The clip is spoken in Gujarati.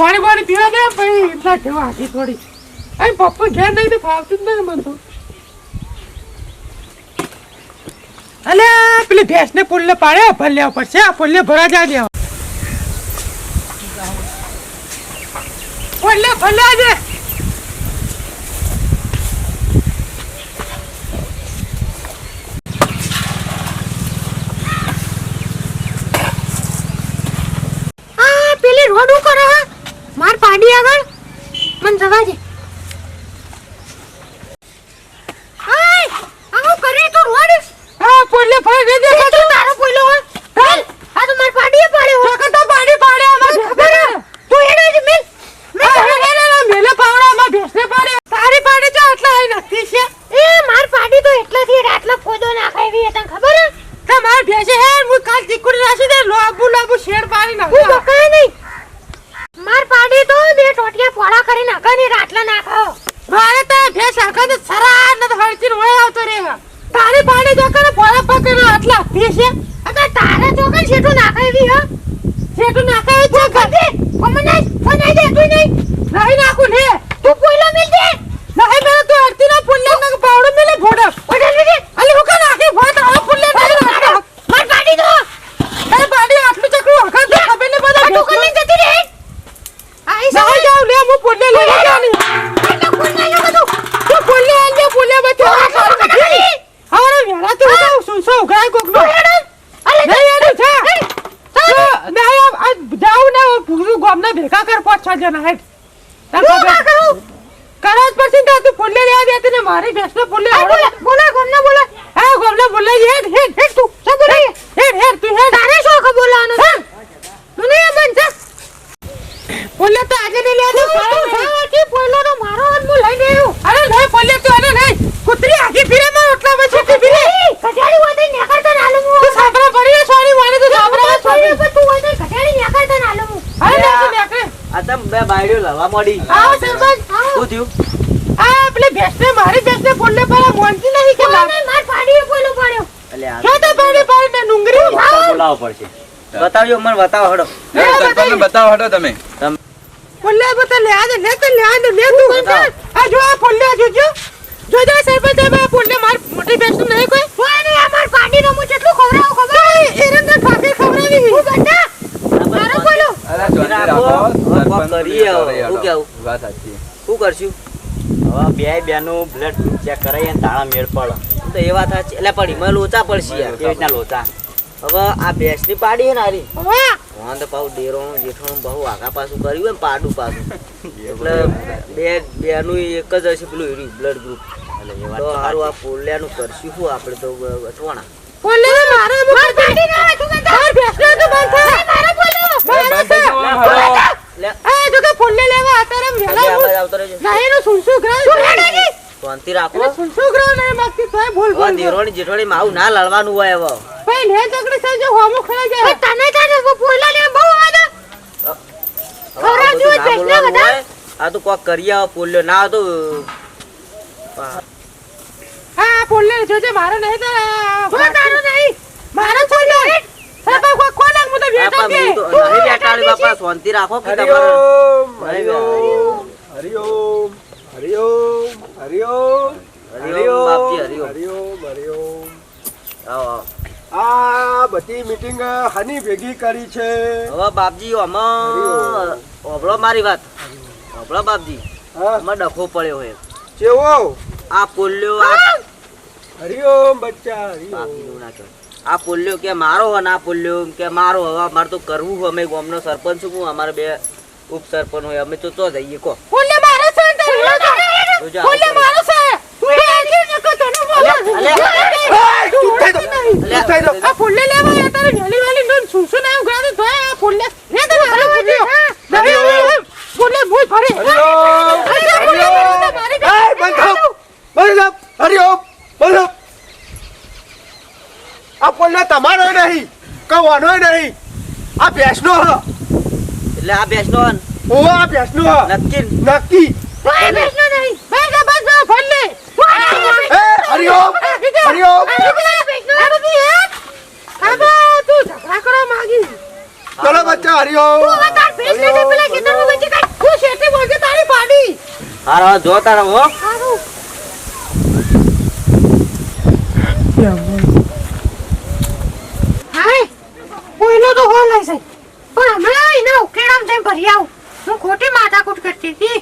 પીવા દે ભાઈ, એટલા કેવા આખી થોડી. અહીં પપ્પા ઘેર નહીં તો ફાવતું જ નહીં મને તો. અલ્યા પેલી ભેંસને પુલ્લે પાડે ભર લેવા પડશે. આ પુલ્લે ભરા જા દેવા. પુલ્લે ભરલા દે પેલી રોડ કરો માર પાડી આગળ? મને જવા દે હાય આવું કરી તું રોડ હા પુલ્લે ભરા દે દે એ તો તારો પોઈલો હોય ચાલ આ તો માર પાડીએ પાડ્યો હોય તો પાડી પાડે આમાં ખબર હે? તું એને જ મિલ આ હે હે હે હે, મેલે પાવડામાં ભેંસને પાડે તારી પાડે છે આટલા આઈ નથી છે એ માર પાડી તો એટલાથી રાતનો ફોદો નાખાવી તને ખબર હે તમાર ભેંસે હે હું કાલ ચીકુડી નાસી દે લાંબુ લાંબુ શેર પાડી હું નાખો બકાય નહીં માર પાડી તો બે ટોટિયા પોળા કરી નાખે ને નાખો મારે તો ભેંસ આખા તો સરા ન તો હળચીને વળે આવતો રે તારી પાડી જો કરે પોળા પકડે આટલા ભેંસે અગર તારે તો કઈ છેટું નાખાવી હે છેટું નાખે છે ગદે અમને ફનાઈ દે તું નહીં નહીં નાખું ને તું પોઈલો મિલ દે નહીં મેં તો અડતી ના પુલ્લે ના પાવડો મેલે ફોડો ઓડે દે અલી હું કા નાખી ફોડ આવો પુલ્લે નહીં નાખો માર પાડી દો એ પાડી આટલું ચકડું હખા તો ખબર ને બધા તું કરી જતી રે આઈ ના જાવ લે હું પુલ્લે લઈ જાની એટલે કોણ નહીં બધું તો પુલ્લે આંજે પુલ્લે બચો હારે વેરા તો હું શું શું ગાય કોકનો અરે નહીં એનું છે તો નહીં આ જાવ પૂરું ગામના ભેગા કર પાંચ છ જણા હેડ. કરું જ પડશે ને તું પુલ્લે લેવા દેતી ને મારી ભેંસને પુલ્લે બોલા ગોમને બોલા. હા ગામના બોલા હેડ હેડ હેડ તું. શું બોલે હેડ હેડ તું હેડ તારે શું ખબર બોલવાનું છે મને એ બન છે પુલ્લે તો આજે નહીં લેવા દે તું સાવાથી પોઈલો તો મારો હાથ મુ લઈ લેયો અરે નહીં પુલ્લે તું અરે નહીં કૂતરી આખી ફીરે માં ઓટલા માં છેટી ફીરે કટાડી હોય તો નેકળતા ના લઉં તું સાંભળા પડી ને સોની વાળે તો સાંભળા સાંભળે સોની તું હોય તો કટાડી નેકળતા ના લઉં અરે નહીં તું નીકળે આ તમ બે બાયડીઓ મોડી. આવો સરપંચ શું થયું? આ પેલી ભેંસને મારી ભેંસને પુલ્લે પર મોનતી નહીં કે કોને માર પાડીએ પોઈલો પાડ્યો? એટલે આ તો પાડી પાડી ને ડુંગરી ડોક્ટર પડશે. બતાવજો મને બતાવો હડો. એ બતાવો. હટો તમે. પુલ્લે બતા લે આ લે તો લે આ લે તું. આ જો આ પુલ્લે જોજો. જોજો સરપંચ આ પુલ્લે માર મોટી ભેંસ નહીં કોઈ? કોઈ નહીં આ માર પાડીનો હું કેટલું ખવડાવું ખબર એરંગ ઠાકે ખવડાવી હું બંધા મારો પોઈલો અરે શાંતિ રાખો. રાખો હવે કોક સરપંચ કરીએ હવે. કરે શું. કેવું? વાત સાચી. શું કરશું? હવે બે બેનું બ્લડ ચેક કરાવીએ ને તાળા મેળ પડે. તો એ વાત સાચી. એટલે પડી મને લોચા પડશે યાર. કેવી રીતના લોચા હવે આ ભેંસની પાડી છે ને વાં તો પાછું ડેરો જેઠાણું બહુ આગા પાછું કર્યું ને પાડું પાછું. એટલે બે બેનું એક જ હશે પેલું એર્યું બ્લડ ગ્રુપ તો સારું આ પોલિયાનું કરશું શું આપણે તો મારે બંધા માર ભેંસને તો બંધ મારો પોઈલો એ બંધ થઈ જવાનું હળો. લે આ જો કે પુલ્લે લેવા અત્યારે આજે વેલા આપણે આવતો રહેજો નહીં નું સુનસુ ગ્રાઉન્ડ શાંતિ રાખો એટલે સુનસુ ગ્રાઉન્ડ નહીં માગતી તોય ભૂલ ભૂલ દેરોણી માવું ના લડવાનું હોય હવે ભાઈ લે તકડી સાજો હોમો ખડાઈ જાય. તને તારે પોઈલા લે બહુ વાદા હવે આ બધું તો કોક કરી આવો પોલ્યો. ના તો હા પુલ્લે જોજે મારે નહીં તો તારો નહીં. મારે પુલ્લે સાહેબ કોઈ કોણ હું તો બાપા બેઠા તો નહીં બેટાડી બાપા શાંતિ રાખો કે તમારે. હરિઓમ હરિઓમ બાપજી, હરિઓમ. આ બધી મીટિંગ હની ભેગી કરી છે. હવે બાપજી આમાં હોભળો મારી વાત. હોભળો બાપજી. હા. આમાં ડખો પડ્યો હોય કેવો? આ પોલ્યો આ હરિઓમ બચ્ચા હરિઓમ. આ પોલ્યો કે મારો હોય ને આ પોલ્યો કે મારો હવે અમારે તો કરવું. અમે ગામનો સરપંચ છું અમારે બે ઉપસરપંચ હોય. અમે તો તો જઈએ કો પુલ્લે મારે છે ને તારે જોજો પુલ્લે આવું મારે છે તું એ આજી ને કો તને બોલે અલે, ચૂપ થઈ જાઓ. અલ્યા, થઈ જાઓ. આ પુલ્લે લેવા યા તારે વેલી વેલી નું સુનસુ ને એવું ગાડી તો આ પુલ્લે લે તો મારો પુલ્લે નહીં પુલ્લે ભૂલ ફરે હરિઓમ હરિઓમ એ બંધ થાવ બંધ થાવ હરિઓમ બંધ થાવ આ તમારો નહીં કવાનો નહીં આ ભેંસનો હ એટલે આ ભેંસનો હોય ઓ આ ભેંસનો હ નક્કી નક્કી ભાઈ ભેંસનો નહીં બેગ બસ ફરલે એ હરિઓમ હરિઓમ તું ચલો બચ્ચા હરિઓમ તાર ભેંસ ને પેલા કેતરનું બચ્ચા કાઢ જો શેઠે બોલજે તારી પાડી હારો હવે જો તારો હો સારું હાય કોઈનો તો પણ હમણાં એના ઉકેડામ તેમ ભરી આવું. હું ખોટી માથાકૂટ કરતી હતી.